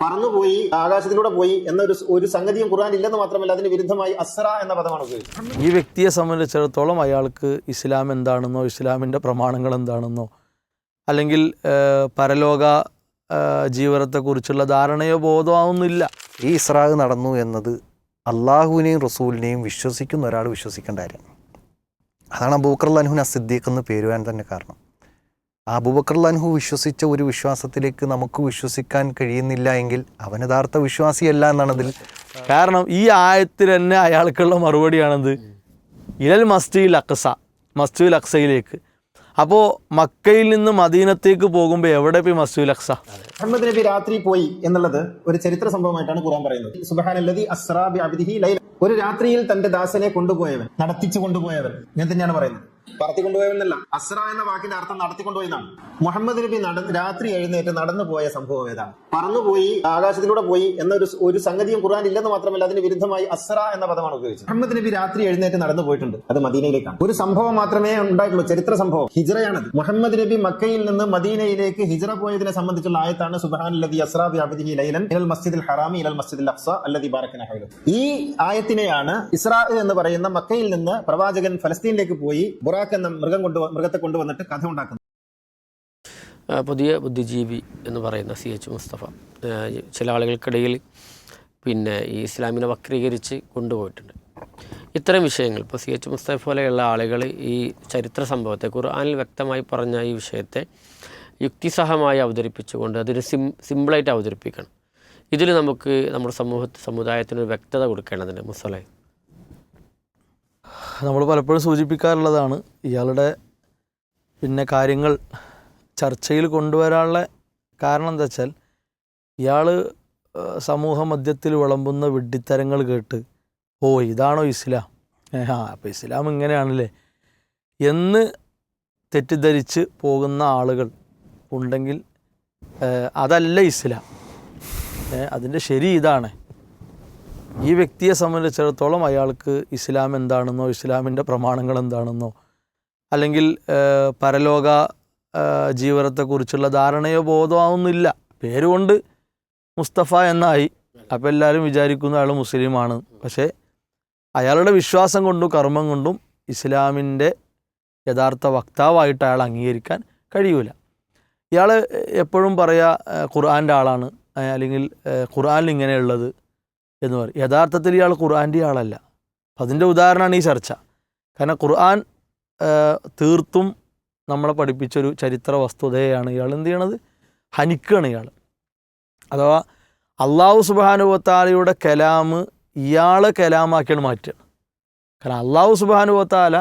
പറന്നുപോയി ആകാശത്തിലൂടെ പോയി എന്നൊരു ഒരു സംഗതിയും ഖുർആൻ ഇല്ലെന്ന് മാത്രമല്ല അതിന് വിരുദ്ധമായി അസ്ര എന്ന പദമാണ് ഉപയോഗിച്ചത് ഈ വ്യക്തിയെ സംബന്ധിച്ചിടത്തോളം അയാൾക്ക് ഇസ്ലാം എന്താണെന്നോ ഇസ്ലാമിന്റെ പ്രമാണങ്ങൾ എന്താണെന്നോ അല്ലെങ്കിൽ പരലോക ജീവനത്തെക്കുറിച്ചുള്ള ജീവിതത്തെക്കുറിച്ചുള്ള ധാരണയോ ബോധമാവുന്നില്ല. ഈ ഇസ്രാഗ് നടന്നു എന്നത് അള്ളാഹുവിനെയും റസൂലിനെയും വിശ്വസിക്കുന്ന ഒരാൾ വിശ്വസിക്കേണ്ട കാര്യം. അതാണ് അബൂബക്കർ അൻഹുൻ അസിദ്ദീഖ് എന്ന് പേരുവാൻ തന്നെ കാരണം. ആ അബൂബക്കർ അൻഹു വിശ്വസിച്ച ഒരു വിശ്വാസത്തിലേക്ക് നമുക്ക് വിശ്വസിക്കാൻ കഴിയുന്നില്ല എങ്കിൽ അവൻ യഥാർത്ഥ വിശ്വാസിയല്ല എന്നാണ് അതിൽ. കാരണം ഈ ആയത്തിൽ തന്നെ അയാൾക്കുള്ള മറുപടിയാണെന്ത്? ഇലൽ മസ്ജിദുൽ അക്സ മസ്ജിദുൽ അക്സയിലേക്ക്. അപ്പോൾ മക്കയിൽ നിന്ന് മദീനത്തേക്ക് പോകുമ്പോൾ എവിടെ പോയി മസ്ജിദുൽ അക്സ? മുഹമ്മദ് നബി രാത്രി പോയി എന്നുള്ളത് ഒരു ചരിത്ര സംഭവമായിട്ടാണ് ഖുർആൻ പറയുന്നത്. സുബ്ഹാനല്ലദി അസ്രാബി ബിഅബ്ദിഹി ലൈല. ഒരു രാത്രിയിൽ തന്റെ ദാസനെ കൊണ്ടുപോയവൻ നടത്തിച്ചു കൊണ്ടുപോയവൻ. ഞാൻ തന്നെയാണ് പറയുന്നത്. പറത്തി കൊണ്ടുപോയവൻ എന്നല്ല അസ്ര എന്ന വാക്കിന്റെ അർത്ഥം നടത്തിക്കൊണ്ടുപോയെന്നാണ്. മുഹമ്മദ് നബി നട രാത്രി എഴുന്നേറ്റ് നടന്നു പോയ സംഭവം ഏതാണ്? പറന്നുപോയി ആകാശത്തിലൂടെ പോയി എന്നൊരു ഒരു സംഗതിയും ഖുർആൻ ഇല്ലെന്ന് മാത്രമല്ല അതിന് വിരുദ്ധമായി അസ്ര എന്ന പദമാണ് ഉപയോഗിച്ചത്. മുഹമ്മദ് നബി രാത്രി എഴുന്നേറ്റ് നടന്നു പോയിട്ടുണ്ട്. അത് മദീനയിലേക്കാണ്. ഒരു സംഭവം മാത്രമേ ഉണ്ടായിട്ടുള്ളൂ ചരിത്ര സംഭവം. ഹിജറയാണത്. മുഹമ്മദ് നബി മക്കയിൽ നിന്ന് മദീനയിലേക്ക് ഹിജറ പോയതിനെ സംബന്ധിച്ചുള്ള ആയത്താണ് അല്ലദി അസ്റാ ബി ലൈലൻ ഇലൽ ഹറാമി ഇലൽ മസ്ജിദിൽ അഫ്സ അല്ലദി ബാറകന ഹൗലു. ഈ ആയത്തിനെയാണ് ഇസ്രാ എന്ന് പറയുന്ന മക്കയിൽ നിന്ന് പ്രവാചകൻ ഫലസ്തീനിലേക്ക് പോയി ബുറാഖ് എന്ന മൃഗം കൊണ്ട് മൃഗത്തെ കൊണ്ടുവന്നിട്ട് കഥ ഉണ്ടാക്കുന്നു. പുതിയ ബുദ്ധിജീവി എന്ന് പറയുന്ന സി എച്ച് മുസ്തഫ. ചില ആളുകൾക്കിടയിൽ പിന്നെ ഈ ഇസ്ലാമിനെ വക്രീകരിച്ച് കൊണ്ടുപോയിട്ടുണ്ട്. ഇത്തരം വിഷയങ്ങൾ ഇപ്പോൾ സി എച്ച് മുസ്തഫ പോലെയുള്ള ആളുകൾ ഈ ചരിത്ര സംഭവത്തെ ഖുർആാനിൽ വ്യക്തമായി പറഞ്ഞ ഈ വിഷയത്തെ യുക്തിസഹമായി അവതരിപ്പിച്ചുകൊണ്ട് അതൊരു സിം സിമ്പിളായിട്ട് അവതരിപ്പിക്കണം. ഇതിൽ നമുക്ക് നമ്മുടെ സമൂഹ സമുദായത്തിനൊരു വ്യക്തത കൊടുക്കേണ്ടതുണ്ട്. മുസലേ നമ്മൾ പലപ്പോഴും സൂചിപ്പിക്കാറുള്ളതാണ് ഇയാളുടെ പിന്നെ കാര്യങ്ങൾ ചർച്ചയിൽ കൊണ്ടുവരാനുള്ള കാരണം എന്താ വെച്ചാൽ ഇയാൾ സമൂഹ മധ്യത്തിൽ വിളമ്പുന്ന വിഡ്ഢിത്തരങ്ങൾ കേട്ട് ഓ ഇതാണോ ഇസ്ലാം? ആ അപ്പോൾ ഇസ്ലാം ഇങ്ങനെയാണല്ലേ? എന്ന് തെറ്റിദ്ധരിച്ച് പോകുന്ന ആളുകൾ ഉണ്ടെങ്കിൽ അതല്ല ഇസ്ലാം. അതിന്റെ ശരി ഇതാണ്. ഈ വ്യക്തിയെ സംബന്ധിച്ചിടത്തോളം അയാൾക്ക് ഇസ്ലാം എന്താണെന്നോ ഇസ്ലാമിന്റെ പ്രമാണങ്ങൾ എന്താണെന്നോ അല്ലെങ്കിൽ പരലോക ജീവനത്തെക്കുറിച്ചുള്ള ധാരണയോ ബോധമാവുന്നില്ല പേരുകൊണ്ട് മുസ്തഫ എന്നായി. അപ്പോൾ എല്ലാവരും വിചാരിക്കുന്ന ആൾ മുസ്ലിമാണ്. പക്ഷേ അയാളുടെ വിശ്വാസം കൊണ്ടും കർമ്മം കൊണ്ടും ഇസ്ലാമിന്റെ യഥാർത്ഥ വക്താവായിട്ട് അയാൾ അംഗീകരിക്കാൻ കഴിയൂല. ഇയാൾ എപ്പോഴും പറയുക ഖുർആന്റെ ആളാണ്. അല്ലെങ്കിൽ ഖുർആനിൽ ഇങ്ങനെയുള്ളത്. എന്ന് പറയും. യഥാർത്ഥത്തിൽ ഇയാൾ ഖുർആന്റെ ആളല്ല. അപ്പം അതിന്റെ ഉദാഹരണമാണ് ഈ ചർച്ച. കാരണം ഖുർആൻ തീർത്തും നമ്മളെ പഠിപ്പിച്ചൊരു ചരിത്ര വസ്തുതയാണ് ഇയാൾ എന്ത് ചെയ്യണത്? ഹനിക്കുകയാണ് ഇയാൾ. അഥവാ അള്ളാഹു സുബാനുവത്താലയുടെ കലാമ് ഇയാളെ കലാമാക്കിയാണ് മാറ്റുകയാണ് കാരണം അള്ളാഹു സുബാനുവത്താല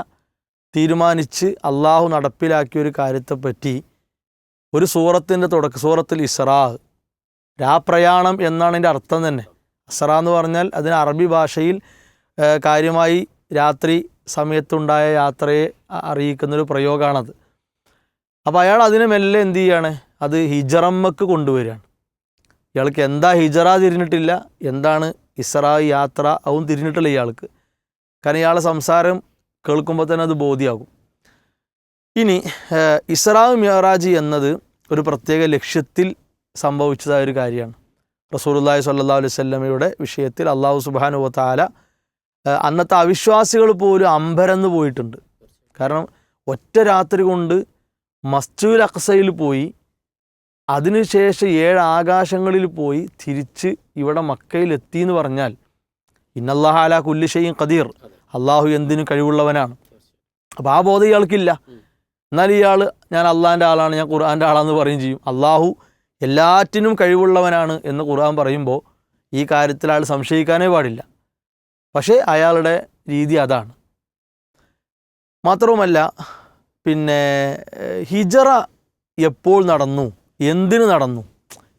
തീരുമാനിച്ച് അള്ളാഹു നടപ്പിലാക്കിയ ഒരു കാര്യത്തെപ്പറ്റി ഒരു സൂറത്തിന്റെ തുടക്ക സൂറത്തിൽ ഇസ്രാഹ് രാപ്രയാണം എന്നാണ് എന്റെ അർത്ഥം തന്നെ. അസറ എന്ന് പറഞ്ഞാൽ അതിന് അറബി ഭാഷയിൽ കാര്യമായി രാത്രി സമയത്തുണ്ടായ യാത്രയെ അറിയിക്കുന്നൊരു പ്രയോഗമാണത് അപ്പോൾ അയാൾ അതിനെ മെല്ലെ എന്ത് ചെയ്യാണ്? അത് ഹിജറമ്മക്ക് കൊണ്ടുവരികയാണ്. ഇയാൾക്ക് എന്താ ഹിജറ തിരിഞ്ഞിട്ടില്ല? എന്താണ് ഇസ്ര യാത്ര? അതും തിരിഞ്ഞിട്ടില്ല ഇയാൾക്ക്. കാരണം ഇയാളെ സംസാരം കേൾക്കുമ്പോൾ തന്നെ അത് ബോധ്യമാകും ഇനി ഇസ്രാ മിയറാജ് എന്നത് ഒരു പ്രത്യേക ലക്ഷ്യത്തിൽ സംഭവിച്ചതായ ഒരു കാര്യമാണ്. സ്വല്ലല്ലാഹു അലൈഹി വസല്ലമയുടെ വിഷയത്തിൽ അള്ളാഹു ഏഹ് അന്നത്തെ അവിശ്വാസികൾ പോലും അമ്പരന്ന് പോയിട്ടുണ്ട്. കാരണം ഒറ്റ രാത്രി കൊണ്ട് മസ്ജിദുൽ അക്സയിൽ പോയി അതിനുശേഷം ഏഴ് ആകാശങ്ങളിൽ പോയി തിരിച്ച് ഇവിടെ മക്കയിൽ എത്തി എന്ന് പറഞ്ഞാൽ ഇന്നല്ലാഹ അല കുല്ലിഷയും ഖദീർ അള്ളാഹു എന്തിനും കഴിവുള്ളവനാണ്. അപ്പോൾ ആ ബോധം ഇയാൾക്കില്ല. എന്നാൽ ഇയാൾ ഞാൻ അള്ളാഹിന്റെ ആളാണ് ഞാൻ ഖുർആന്റെ ആളാണെന്ന് പറയും ചെയ്യും. അള്ളാഹു എല്ലാറ്റിനും കഴിവുള്ളവനാണ് എന്ന് ഖുർആൻ പറയുമ്പോൾ ഈ കാര്യത്തിൽ ആൾ സംശയിക്കാനേ പാടില്ല. പക്ഷേ അയാളുടെ രീതി അതാണ്. മാത്രവുമല്ല പിന്നെ ഹിജറ എപ്പോൾ നടന്നു? എന്തിനു നടന്നു?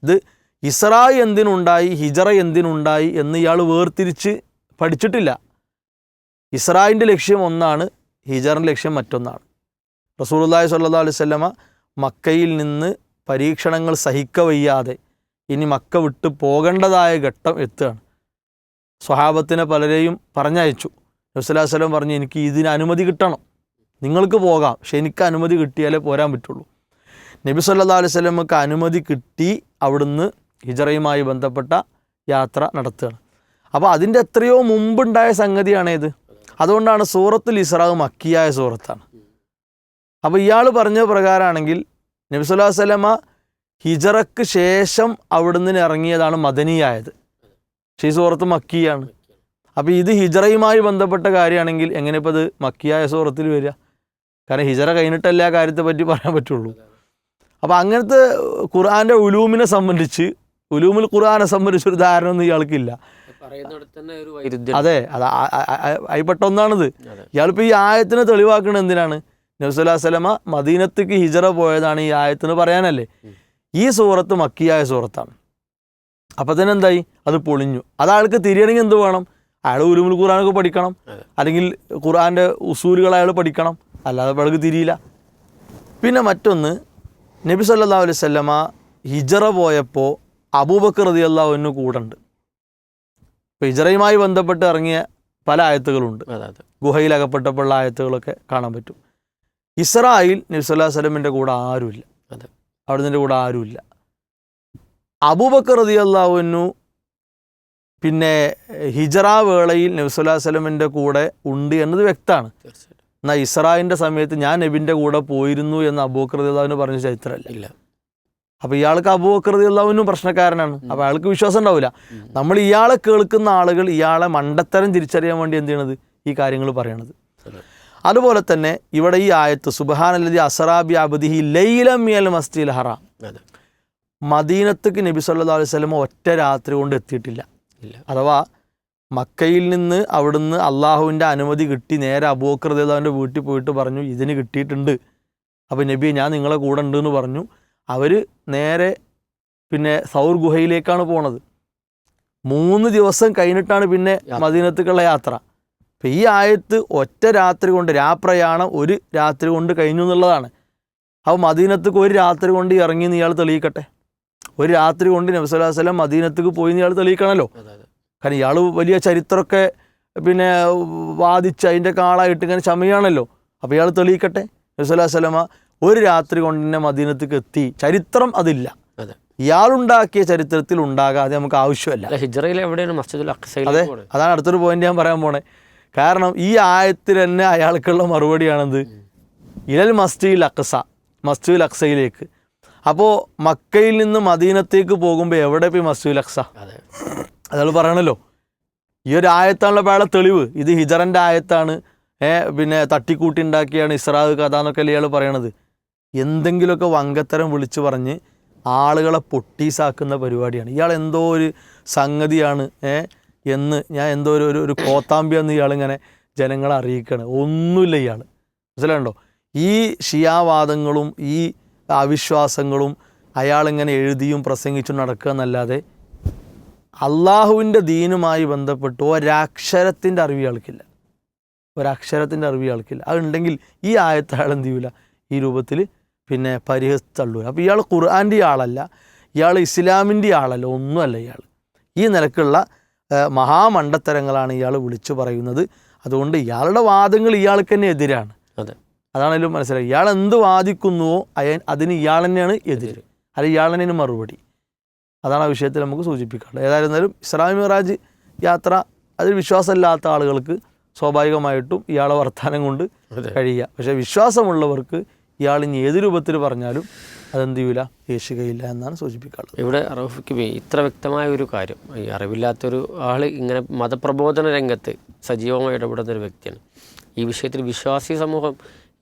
ഇത് ഇസ്ര എന്തിനുണ്ടായി? ഹിജറ എന്തിനുണ്ടായി? എന്ന് ഇയാൾ വേർതിരിച്ച് പഠിച്ചിട്ടില്ല. ഇസ്രായിന്റെ ലക്ഷ്യം ഒന്നാണ് ഹിജറിന്റെ ലക്ഷ്യം മറ്റൊന്നാണ്. റസൂലുള്ളാഹി സ്വല്ലല്ലാഹു അലൈഹി അലൈവല്ല മക്കയിൽ നിന്ന് പരീക്ഷണങ്ങൾ സഹിക്കവയ്യാതെ ഇനി മക്ക വിട്ട് പോകേണ്ടതായ ഘട്ടം എത്തുകയാണ്. സ്വഹാബത്തിനെ പലരെയും പറഞ്ഞയച്ചു. നബ്സല്ലാഹു വല്ലം പറഞ്ഞു എനിക്ക് ഇതിന് അനുമതി കിട്ടണം. നിങ്ങൾക്ക് പോകാം. പക്ഷെ എനിക്ക് അനുമതി കിട്ടിയാലേ പോരാൻ പറ്റുള്ളൂ. നബി സല്ലാ അലൈഹി സ്വലമക്ക് അനുമതി കിട്ടി അവിടുന്ന് ഹിജറയുമായി ബന്ധപ്പെട്ട യാത്ര നടത്തുകയാണ്. അപ്പോൾ അതിന്റെ എത്രയോ മുമ്പുണ്ടായ സംഗതിയാണേത്. അതുകൊണ്ടാണ് സൂറത്തുൽ ഇസ്രാവ് മക്കിയായ സൂറത്താണ്. അപ്പോൾ ഇയാൾ പറഞ്ഞ പ്രകാരമാണെങ്കിൽ നബി സ്വല്ലല്ലാഹു അലൈഹി ഹിജറക്ക് ശേഷം അവിടുന്ന് ഇറങ്ങിയതാണ് മദനിയായത്. പക്ഷേ ഈ സൂറത്ത് മക്കിയാണ്. അപ്പോൾ ഇത് ഹിജറയുമായി ബന്ധപ്പെട്ട കാര്യമാണെങ്കിൽ എങ്ങനെ ഇപ്പോൾ ഇത് മക്കിയായ സൂറത്തിൽ വരിക? കാരണം ഹിജറ കഴിഞ്ഞിട്ടല്ലേ ആ കാര്യത്തെ പറ്റി പറയാൻ പറ്റുള്ളൂ. അപ്പോൾ അങ്ങനത്തെ ഖുർആാന്റെ ഉലൂമിനെ സംബന്ധിച്ച് ഉലൂമിൽ ഖുർആാനെ സംബന്ധിച്ച് ഒരു ധാരണ ഒന്നും ഇയാൾക്കില്ല അതെ അത് അതിൽപ്പെട്ട ഒന്നാണിത്. ഇയാളിപ്പോൾ ഈ ആയത്തിനെ തെളിവാക്കുന്നത് എന്തിനാണ്? നബ്സുല്ലാ സ്വലമ മദീനത്തേക്ക് ഹിജറ പോയതാണ് ഈ ആയത്തിന് പറയാനല്ലേ? ഈ സൂറത്ത് മക്കിയായ സൂറത്താണ്. അപ്പം തന്നെ എന്തായി? അത് പൊളിഞ്ഞു. അത് ആൾക്ക് തിരിയണമെങ്കിൽ എന്ത് വേണം? അയാൾ ഉരുമുൽ ഖുർആാനൊക്കെ പഠിക്കണം. അല്ലെങ്കിൽ ഖുറാന്റെ ഉസൂലുകൾ അയാൾ പഠിക്കണം. അല്ലാതെ അയാൾക്ക് തിരിയില്ല. പിന്നെ മറ്റൊന്ന് നബി സല്ലാ അലൈഹി സ്വല്ലമ ഹിജറ പോയപ്പോൾ അബൂബക്കർ റതി അള്ളാഹുവിന് കൂടെ ഉണ്ട് ഇപ്പോൾ ഹിജറയുമായി ബന്ധപ്പെട്ട് ഇറങ്ങിയ പല ആയത്തുകളുണ്ട്. ഗുഹയിൽ അകപ്പെട്ടപ്പോഴുള്ള ആയത്തുകളൊക്കെ കാണാൻ പറ്റും. ഇസ്രായേൽ നബി സ്വലമിന്റെ കൂടെ ആരുമില്ല. അതെ. അവിടുന്ന് കൂടെ ആരുമില്ല. അബൂബക്കർ റതി അള്ളാഹുവിനു പിന്നെ ഹിജറ വേളയിൽ നബി സ്വലമിന്റെ കൂടെ ഉണ്ട് എന്നത് വ്യക്തമാണ്. എന്നാൽ ഇസ്രായിന്റെ സമയത്ത് ഞാൻ നബിന്റെ കൂടെ പോയിരുന്നു എന്ന് അബൂബക്കർ റതി അള്ളാഹുവിന് പറഞ്ഞ ചരിത്രമല്ല. ഇല്ല. അപ്പോൾ ഇയാൾക്ക് അബൂബക്കർ റതി അള്ളാഹുവിനും പ്രശ്നക്കാരനാണ്. അപ്പോൾ അയാൾക്ക് വിശ്വാസം ഉണ്ടാവില്ല. നമ്മൾ ഇയാളെ കേൾക്കുന്ന ആളുകൾ ഇയാളെ മണ്ടത്തരം തിരിച്ചറിയാൻ വേണ്ടി എന്ത് ചെയ്യണത്? ഈ കാര്യങ്ങൾ പറയണത്. അതുപോലെ തന്നെ ഇവിടെ ഈ ആയത്ത് സുബഹാനല്ലതി അസറാബി അബദിഹി ലൈലമിയൽ മസ്ജിൽ ഹറാം. അതെ. മദീനത്തേക്ക് നബി സല്ലാ അലൈഹി സ്വലമ ഒറ്റ രാത്രി കൊണ്ട് എത്തിയിട്ടില്ല. അഥവാ മക്കയിൽ നിന്ന് അവിടുന്ന് അള്ളാഹുവിന്റെ അനുമതി കിട്ടി നേരെ അബൂക്കർ ദേതാവിന്റെ വീട്ടിൽ പോയിട്ട് പറഞ്ഞു ഇതിന് കിട്ടിയിട്ടുണ്ട്. അപ്പോൾ നബി ഞാൻ നിങ്ങളെ കൂടെ ഉണ്ട് എന്ന് പറഞ്ഞു. അവർ നേരെ പിന്നെ സൗർ ഗുഹയിലേക്കാണ് പോണത്. മൂന്ന് ദിവസം കഴിഞ്ഞിട്ടാണ് പിന്നെ. മദീനത്തേക്കുള്ള യാത്ര. അപ്പം ഈ ആയത്ത് ഒറ്റ രാത്രി കൊണ്ട് രാപ്രയാണം ഒരു രാത്രി കൊണ്ട് കഴിഞ്ഞു എന്നുള്ളതാണ്. അപ്പോൾ മദീനത്തേക്ക് ഒരു രാത്രി കൊണ്ട് ഇറങ്ങി ഇയാൾ തെളിയിക്കട്ടെ? ഒരു രാത്രി കൊണ്ട് നബ്സലാസ്ലം മദീനത്തേക്ക് പോയി ഇയാൾ തെളിയിക്കണമല്ലോ കാരണം ഇയാൾ വലിയ ചരിത്രമൊക്കെ പിന്നെ വാദിച്ച് അതിന്റെ കാളായിട്ട് ഇങ്ങനെ ചമയാണല്ലോ അപ്പോൾ ഇയാൾ തെളിയിക്കട്ടെ? നബ്സലാസ്ലമ ഒരു രാത്രി കൊണ്ട് തന്നെ മദീനത്തേക്ക് എത്തി. ചരിത്രം അതില്ല. അതെ. ഇയാളുണ്ടാക്കിയ ചരിത്രത്തിൽ ഉണ്ടാകാതെ നമുക്ക് ആവശ്യമല്ല. ഹിജറയിൽ എവിടെയാണ് മസ്ജിദുൽ അതെ അതാണ് അടുത്തൊരു പോയിന്റ് ഞാൻ പറയാൻ പോണേ. കാരണം ഈ ആയത്തിൽ തന്നെ അയാൾക്കുള്ള മറുപടിയാണെന്ത്? ഇലൽ മസ്ജിദുൽ അക്സ മസ്ജിദുൽ അക്സയിലേക്ക്. അപ്പോൾ മക്കയിൽ നിന്ന് മദീനത്തേക്ക് പോകുമ്പോൾ എവിടെ പോയി മസ്ജിദുൽ അക്സ? അതെ. അയാൾ പറയണല്ലോ. ഈ ഒരു ആയത്താണല്ലോ അയാളെ തെളിവ്. ഇത് ഹിജറന്റെ ആയത്താണ്. പിന്നെ തട്ടിക്കൂട്ടി ഉണ്ടാക്കിയാണ് ഇസ്രാഹ് കഥ എന്നൊക്കെ അല്ലേ ഇയാൾ പറയണത്. എന്തെങ്കിലുമൊക്കെ വങ്കത്തരം വിളിച്ച് പറഞ്ഞ് ആളുകളെ പൊട്ടീസാക്കുന്ന പരിപാടിയാണ്. ഇയാൾ എന്തോ ഒരു സംഗതിയാണ്. ഏ എന്ന് ഞാൻ എന്തോ ഒരു ഒരു- കോത്താമ്പിയെന്ന് ഇയാളിങ്ങനെ ജനങ്ങളെ അറിയിക്കുകയാണ് ഒന്നുമില്ല ഇയാൾ മനസ്സിലാണ്ടോ ഈ ഷിയാവാദങ്ങളും ഈ അവിശ്വാസങ്ങളും അയാളിങ്ങനെ എഴുതിയും പ്രസംഗിച്ചും നടക്കുക എന്നല്ലാതെ അള്ളാഹുവിന്റെ ദീനുമായി ബന്ധപ്പെട്ട് ഒരക്ഷരത്തിന്റെ അറിവ് ഇയാൾക്കില്ല. ഒരക്ഷരത്തിന്റെ അറിവ് ഇയാൾക്കില്ല. അതുണ്ടെങ്കിൽ ഈ ആയത്തെ അയാൾ എന്ത് ചെയ്യൂല? ഈ രൂപത്തിൽ പിന്നെ പരിഹസിച്ചുള്ളൂ അപ്പോൾ ഇയാൾ ഖുർആാന്റെ ആളല്ല. ഇയാൾ ഇസ്ലാമിന്റെ ആളല്ല. ഒന്നുമല്ല ഇയാൾ. ഈ നിലക്കുള്ള മഹാമണ്ടത്തരങ്ങളാണ് ഇയാൾ വിളിച്ചു പറയുന്നത്. അതുകൊണ്ട് ഇയാളുടെ വാദങ്ങൾ ഇയാൾക്ക് തന്നെ എതിരാണ്. അതെ. അതാണല്ലോ മനസ്സിലായി. ഇയാൾ എന്ത് വാദിക്കുന്നുവോ അയ അതിന് ഇയാൾ തന്നെയാണ് എതിര്. അത് ഇയാൾ തന്നെയാണ് മറുപടി. അതാണ് ആ വിഷയത്തിൽ നമുക്ക് സൂചിപ്പിക്കാനുള്ളത്. ഏതായിരുന്നാലും ഇസ്ലാമി മിറാജ് യാത്ര അതിൽ വിശ്വാസമില്ലാത്ത ആളുകൾക്ക് സ്വാഭാവികമായിട്ടും ഇയാളെ വർത്താനം കൊണ്ട് കഴിയുക. പക്ഷേ വിശ്വാസമുള്ളവർക്ക് ഇയാൾ ഇനി ഏത് രൂപത്തിൽ പറഞ്ഞാലും അതെന്ത് ചെയ്യൂല യേശുകയില്ല എന്നാണ് സൂചിപ്പിക്കാനുള്ളത് ഇവിടെ റൌഫിക്ക് ഇത്ര വ്യക്തമായ ഒരു കാര്യം ഈ അറിവില്ലാത്തൊരു ആൾ ഇങ്ങനെ മതപ്രബോധന രംഗത്ത് സജീവമായി ഇടപെടുന്ന ഒരു വ്യക്തിയാണ്. ഈ വിഷയത്തിൽ വിശ്വാസി സമൂഹം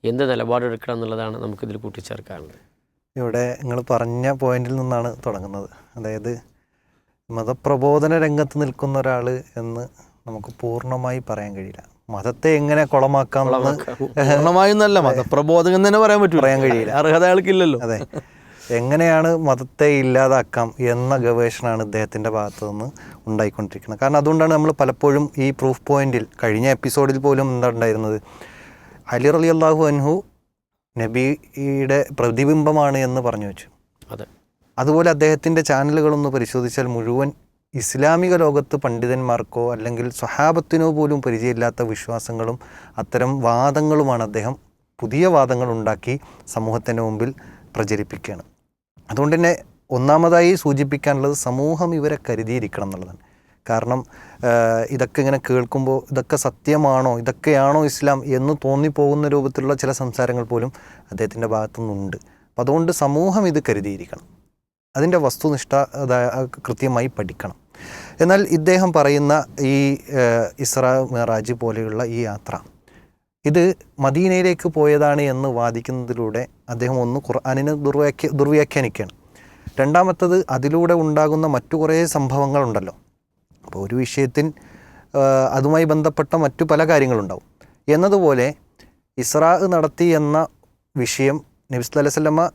എന്ത് നിലപാടെടുക്കണം എന്നുള്ളതാണ് നമുക്കിതിൽ കൂട്ടിച്ചേർക്കാനുള്ളത്. ഇവിടെ നിങ്ങൾ പറഞ്ഞ പോയിന്റിൽ നിന്നാണ് തുടങ്ങുന്നത്. അതായത് മതപ്രബോധന രംഗത്ത് നിൽക്കുന്ന ഒരാൾ എന്ന് നമുക്ക് പൂർണമായി പറയാൻ കഴിയില്ല. മതത്തെ എങ്ങനെ കുളമാക്കാം പൂർണമായും നല്ല മതപ്രബോധകൻ തന്നെ പറയാൻ പറ്റും പറയാൻ കഴിയില്ല. അർഹത അയാൾക്കില്ലല്ലോ. അതെ. എങ്ങനെയാണ് മതത്തെ ഇല്ലാതാക്കാം എന്ന ഗവേഷണമാണ് ഇദ്ദേഹത്തിന്റെ ഭാഗത്തു നിന്ന് ഉണ്ടായിക്കൊണ്ടിരിക്കുന്നത്. കാരണം അതുകൊണ്ടാണ് നമ്മൾ പലപ്പോഴും ഈ പ്രൂഫ് പോയിന്റിൽ കഴിഞ്ഞ എപ്പിസോഡിൽ പോലും എന്താ ഉണ്ടായിരുന്നത്? അലി റലി അള്ളാഹു അൻഹു നബിയുടെ പ്രതിബിംബമാണ് എന്ന് പറഞ്ഞു വെച്ചു. അതെ. അതുപോലെ അദ്ദേഹത്തിന്റെ ചാനലുകളൊന്ന് പരിശോധിച്ചാൽ മുഴുവൻ ഇസ്ലാമിക ലോകത്ത് പണ്ഡിതന്മാർക്കോ അല്ലെങ്കിൽ സ്വഹാബത്തിനോ പോലും പരിചയമില്ലാത്ത വിശ്വാസങ്ങളും അത്തരം വാദങ്ങളുമാണ് അദ്ദേഹം പുതിയ വാദങ്ങൾ ഉണ്ടാക്കി സമൂഹത്തിന്റെ മുമ്പിൽ പ്രചരിപ്പിക്കുകയാണ്. അതുകൊണ്ട് തന്നെ ഒന്നാമതായി സൂചിപ്പിക്കാനുള്ളത് സമൂഹം ഇവരെ കരുതിയിരിക്കണം എന്നുള്ളതാണ്. കാരണം ഇതൊക്കെ ഇങ്ങനെ കേൾക്കുമ്പോൾ ഇതൊക്കെ സത്യമാണോ ഇതൊക്കെയാണോ ഇസ്ലാം എന്ന് തോന്നിപ്പോകുന്ന രൂപത്തിലുള്ള ചില സംസാരങ്ങൾ പോലും അദ്ദേഹത്തിന്റെ ഭാഗത്തുനിന്നുണ്ട്. അപ്പം അതുകൊണ്ട് സമൂഹം ഇത് കരുതിയിരിക്കണം. അതിന്റെ വസ്തുനിഷ്ഠ കൃത്യമായി പഠിക്കണം. എന്നാൽ ഇദ്ദേഹം പറയുന്ന ഈ ഇസ്ര മെറാജ് പോലെയുള്ള ഈ യാത്ര ഇത് മദീനയിലേക്ക് പോയതാണ് എന്ന് വാദിക്കുന്നതിലൂടെ അദ്ദേഹം ഒന്ന് ഖുർആാനിനെ ദുർവ്യാഖ്യ ദുർവ്യാഖ്യാനിക്കുകയാണ്. രണ്ടാമത്തത് അതിലൂടെ ഉണ്ടാകുന്ന മറ്റു കുറേ സംഭവങ്ങളുണ്ടല്ലോ. അപ്പോൾ ഒരു വിഷയത്തിൽ അതുമായി ബന്ധപ്പെട്ട മറ്റു പല കാര്യങ്ങളുണ്ടാവും. എന്നതുപോലെ ഇസ്രാ നടത്തി എന്ന വിഷയം നബിസ് അലൈവല്ലമ്മ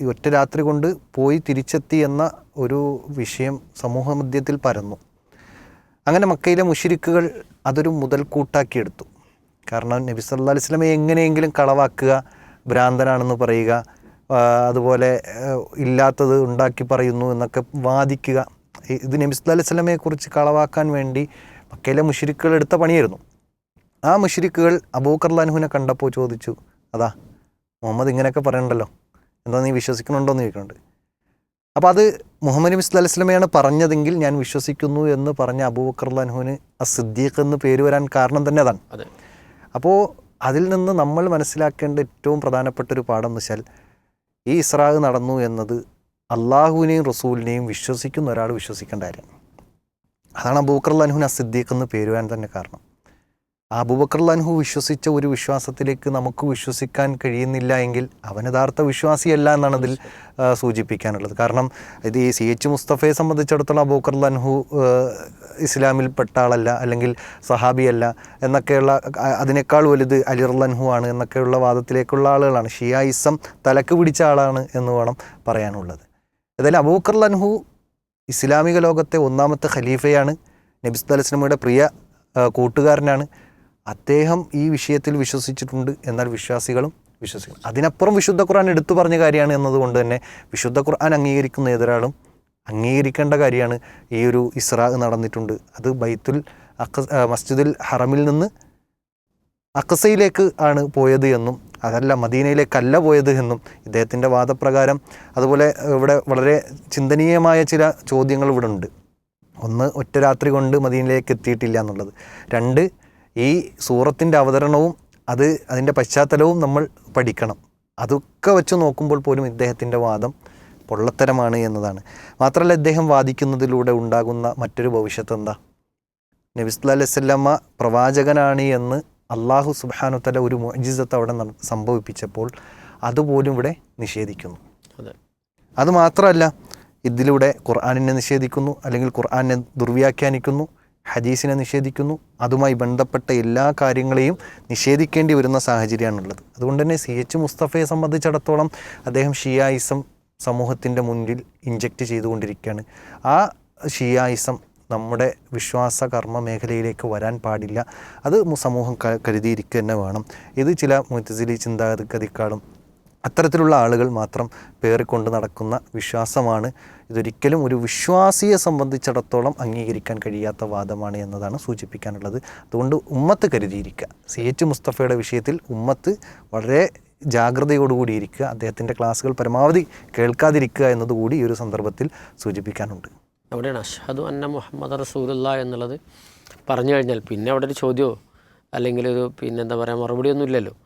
ഈ ഒറ്റ രാത്രി കൊണ്ട് പോയി തിരിച്ചെത്തി എന്ന ഒരു വിഷയം സമൂഹ മധ്യത്തിൽ പരന്നു. അങ്ങനെ മക്കയിലെ മുഷിരിക്കുകൾ അതൊരു മുതൽക്കൂട്ടാക്കിയെടുത്തു കാരണം നബി സല്ലാ അലൈഹി സ്വലമെ എങ്ങനെയെങ്കിലും കളവാക്കുക ഭ്രാന്തനാണെന്ന് പറയുക അതുപോലെ ഇല്ലാത്തത് ഉണ്ടാക്കി പറയുന്നു എന്നൊക്കെ വാദിക്കുക. ഇത് നബി സല്ലാ അലൈഹി സ്വലമയെ കുറിച്ച് കളവാക്കാൻ വേണ്ടി മക്കയിലെ മുഷിരിക്കുകൾ എടുത്ത പണിയായിരുന്നു. ആ മുഷിരിക്കുകൾ അബൂക്കർലാൻഹുവിനെ കണ്ടപ്പോൾ ചോദിച്ചു അതാ മുഹമ്മദ് ഇങ്ങനെയൊക്കെ പറയണ്ടല്ലോ? എന്താ നീ വിശ്വസിക്കണുണ്ടോ എന്ന് ചോദിക്കുന്നുണ്ട്. അപ്പോൾ അത് മുഹമ്മദ് നബി അലൈഹി വസല്ലമയാണ് പറഞ്ഞതെങ്കിൽ ഞാൻ വിശ്വസിക്കുന്നു എന്ന് പറഞ്ഞ അബൂബക്കർ അബൂബക്കർലാൻഹുവിന് അസിദ്ദീഖ് എന്ന് പേര് വരാൻ കാരണം തന്നെ അതാണ്. അതെ. അപ്പോൾ അതിൽ നിന്ന് നമ്മൾ മനസ്സിലാക്കേണ്ട ഏറ്റവും പ്രധാനപ്പെട്ട ഒരു പാഠം എന്ന് വെച്ചാൽ ഈ ഇസ്രാഹ് നടന്നു എന്നത് അള്ളാഹുവിനെയും റസൂലിനെയും വിശ്വസിക്കുന്ന ഒരാൾ വിശ്വസിക്കേണ്ട കാര്യമാണ് അതാണ് അബൂബക്കർ അൻഹുവിന് അസിദ്ദീഖ് എന്ന് പേര് വരാൻ തന്നെ കാരണം. അബൂബക്കർലാൻഹു വിശ്വസിച്ച ഒരു വിശ്വാസത്തിലേക്ക് നമുക്ക് വിശ്വസിക്കാൻ കഴിയുന്നില്ല എങ്കിൽ അവൻ യഥാർത്ഥ വിശ്വാസിയല്ല എന്നാണ് അതിൽ സൂചിപ്പിക്കാനുള്ളത്. കാരണം ഇത് ഈ സി എച്ച് മുസ്തഫയെ സംബന്ധിച്ചിടത്തോളം അബൂക്കർലാൻഹു ഇസ്ലാമിൽപ്പെട്ട ആളല്ല അല്ലെങ്കിൽ സഹാബിയല്ല എന്നൊക്കെയുള്ള അതിനേക്കാൾ വലുത് അലിർലൻഹു ആണ് എന്നൊക്കെയുള്ള വാദത്തിലേക്കുള്ള ആളുകളാണ്. ഷിയായിസം തലക്ക് പിടിച്ച ആളാണ് എന്ന് വേണം പറയാനുള്ളത്. ഏതായാലും അബൂക്കർലൻഹു ഇസ്ലാമിക ലോകത്തെ ഒന്നാമത്തെ ഖലീഫയാണ്. നബിസ് അലസ്ലമയുടെ പ്രിയ കൂട്ടുകാരനാണ്. അദ്ദേഹം ഈ വിഷയത്തിൽ വിശ്വസിച്ചിട്ടുണ്ട് എന്നാൽ വിശ്വാസികളും വിശ്വസിക്കണം അതിനപ്പുറം വിശുദ്ധ ഖുർആൻ എടുത്തു പറഞ്ഞ കാര്യമാണ് എന്നതുകൊണ്ട് തന്നെ വിശുദ്ധ ഖുർആൻ അംഗീകരിക്കുന്ന ഏതൊരാളും അംഗീകരിക്കേണ്ട കാര്യമാണ് ഈ ഒരു ഇസ്രാ നടന്നിട്ടുണ്ട്. അത് ബൈത്തുൽ അക്ക മസ്ജിദുൽ ഹറമിൽ നിന്ന് അക്കസയിലേക്ക് ആണ് പോയത് എന്നും അതല്ല മദീനയിലേക്കല്ല പോയത് എന്നും ഇദ്ദേഹത്തിന്റെ വാദപ്രകാരം അതുപോലെ ഇവിടെ വളരെ ചിന്തനീയമായ ചില ചോദ്യങ്ങൾ ഇവിടെ ഉണ്ട് ഒന്ന് ഒറ്റ രാത്രി കൊണ്ട് മദീനയിലേക്ക് എത്തിയിട്ടില്ല എന്നുള്ളത്. രണ്ട് ഈ സൂറത്തിന്റെ അവതരണവും അത് അതിന്റെ പശ്ചാത്തലവും നമ്മൾ പഠിക്കണം. അതൊക്കെ വെച്ച് നോക്കുമ്പോൾ പോലും ഇദ്ദേഹത്തിന്റെ വാദം പൊള്ളത്തരമാണ് എന്നതാണ്. മാത്രമല്ല ഇദ്ദേഹം വാദിക്കുന്നതിലൂടെ ഉണ്ടാകുന്ന മറ്റൊരു ഭവിഷ്യത്ത് എന്താ? നബിസ്ല അലൈവല്ലമ്മ പ്രവാചകനാണ് എന്ന് അള്ളാഹു സുബാനുത്തല ഒരു മജിസത്ത് അവിടെ സംഭവിപ്പിച്ചപ്പോൾ അതുപോലും ഇവിടെ നിഷേധിക്കുന്നു. അതുമാത്രമല്ല അത് മാത്രമല്ല ഇതിലൂടെ ഖുർആാനിനെ നിഷേധിക്കുന്നു അല്ലെങ്കിൽ ഖുർആാനെ ദുർവ്യാഖ്യാനിക്കുന്നു ഹദീസിനെ നിഷേധിക്കുന്നു. അതുമായി ബന്ധപ്പെട്ട എല്ലാ കാര്യങ്ങളെയും നിഷേധിക്കേണ്ടി വരുന്ന സാഹചര്യമാണുള്ളത്. അതുകൊണ്ട് തന്നെ സി എച്ച് മുസ്തഫയെ സംബന്ധിച്ചിടത്തോളം അദ്ദേഹം ഷിയായിസം സമൂഹത്തിന്റെ മുന്നിൽ ഇഞ്ചക്റ്റ് ചെയ്തുകൊണ്ടിരിക്കുകയാണ്. ആ ഷിയായിസം നമ്മുടെ വിശ്വാസ കർമ്മ മേഖലയിലേക്ക് വരാൻ പാടില്ല. അത് സമൂഹം കരുതിയിരിക്കുക തന്നെ വേണം. ഇത് ചില മുത്തസിലി ചിന്താഗതിക്കാളും അത്തരത്തിലുള്ള ആളുകൾ മാത്രം പേറിക്കൊണ്ട് നടക്കുന്ന വിശ്വാസമാണ്. ഇതൊരിക്കലും ഒരു വിശ്വാസിയെ സംബന്ധിച്ചിടത്തോളം അംഗീകരിക്കാൻ കഴിയാത്ത വാദമാണ് എന്നതാണ് സൂചിപ്പിക്കാനുള്ളത്. അതുകൊണ്ട് ഉമ്മത്ത് കരുതിയിരിക്കുക. സി എച്ച് മുസ്തഫയുടെ വിഷയത്തിൽ ഉമ്മത്ത് വളരെ ജാഗ്രതയോടുകൂടി ഇരിക്കുക. അദ്ദേഹത്തിന്റെ ക്ലാസ്സുകൾ പരമാവധി കേൾക്കാതിരിക്കുക എന്നതുകൂടി ഈ ഒരു സന്ദർഭത്തിൽ സൂചിപ്പിക്കാനുണ്ട്. അവിടെയാണ് അഷ്ഹദു അന്ന മുഹമ്മദ് റസൂലുള്ള എന്നുള്ളത് പറഞ്ഞു കഴിഞ്ഞാൽ പിന്നെ അവിടെ ഒരു ചോദ്യമോ അല്ലെങ്കിൽ ഒരു പിന്നെന്താ പറയുക മറുപടിയൊന്നും ഇല്ലല്ലോ.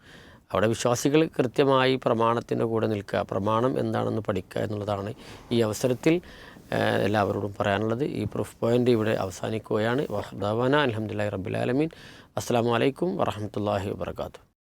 അവിടെ വിശ്വാസികൾ കൃത്യമായി പ്രമാണത്തിന്റെ കൂടെ നിൽക്കുക. പ്രമാണം എന്താണെന്ന് പഠിക്കുക എന്നുള്ളതാണ് ഈ അവസരത്തിൽ എല്ലാവരോടും പറയാനുള്ളത്. ഈ പ്രൂഫ് പോയിന്റ് ഇവിടെ അവസാനിക്കുകയാണ്. വഹദാവാന. അലഹമുല്ലാ റബ്ബുലാലമീൻ അസ്സാം വലൈക്കും വറഹമത്തല്ലാഹി വാത്തു